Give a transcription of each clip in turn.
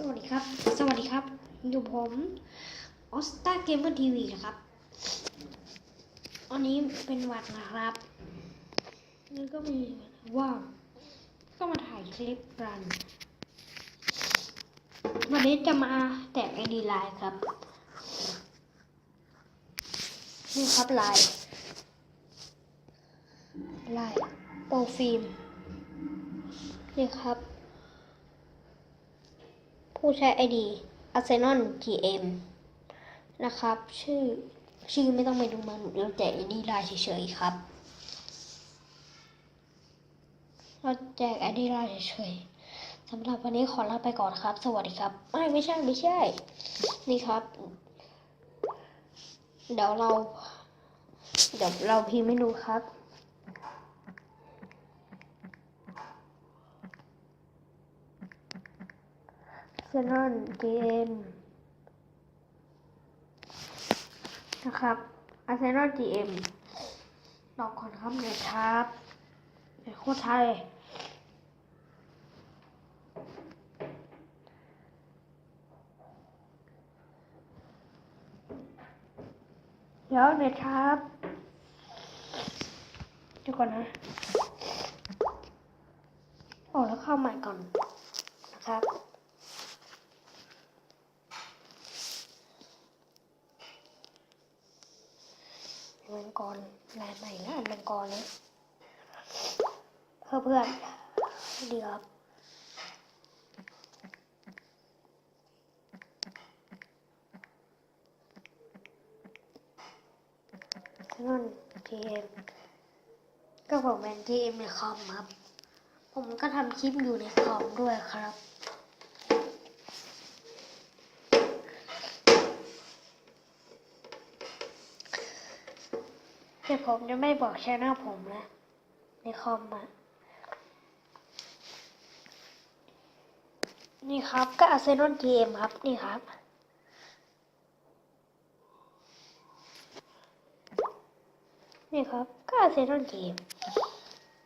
สวัสดีครับ สวัสดีครับ อยู่ผมออสตาเกมเมอร์ทีวีนะครับ อันนี้เป็นวัดนะครับนี่ก็มีว่าก็มาถ่ายคลิปรัน วันนี้จะมาแตกไอดีไลน์ครับ นี่ครับไลน์ไลน์โปรฟิล์มนี่ครับ ผู้ใช้ ID Arsenal GM นะครับ ชื่อชื่อไม่ต้องไปดูมันเราแจก ID ไลน์เฉยๆครับ เราแจก ID ไลน์เฉยๆสำหรับวันนี้ขอลาไปก่อนครับ สวัสดีครับ ไม่ไม่ใช่ไม่ใช่ นี่ครับ เดี๋ยวเรา เดี๋ยวเราพิมพ์ให้ดูครับ เซนอนเกมนะครับอาร์เซนอลจีเอ็มรอก่อนครับเลยครับเดี๋ยโคตรไทยเดี๋ยวเน็ตครับเดี๋ยวก่อนนะออกแล้วเข้าใหม่ก่อนนะครับ มังกรลายใหม่นะอันมังกรนะเพื่อเพื่อนดีครับนั่นทีเอ็มก็ผมเป็นทีเอ็มในคอมครับ ผมก็ทำคลิปอยู่ในคอมด้วยครับ แต่ผมจะไม่บอกชแนลผมนะ ในคอมอะนี่ครับก็อาเซนอลเกมครับ นี่ครับนี่ครับก็อาเซนอลเกม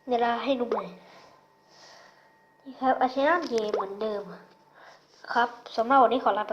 เดี๋ยวเราให้ดูใหม่นี่ครับอาเซนอลเกมเหมือนเดิม ครับสำหรับวันนี้ขอลาไป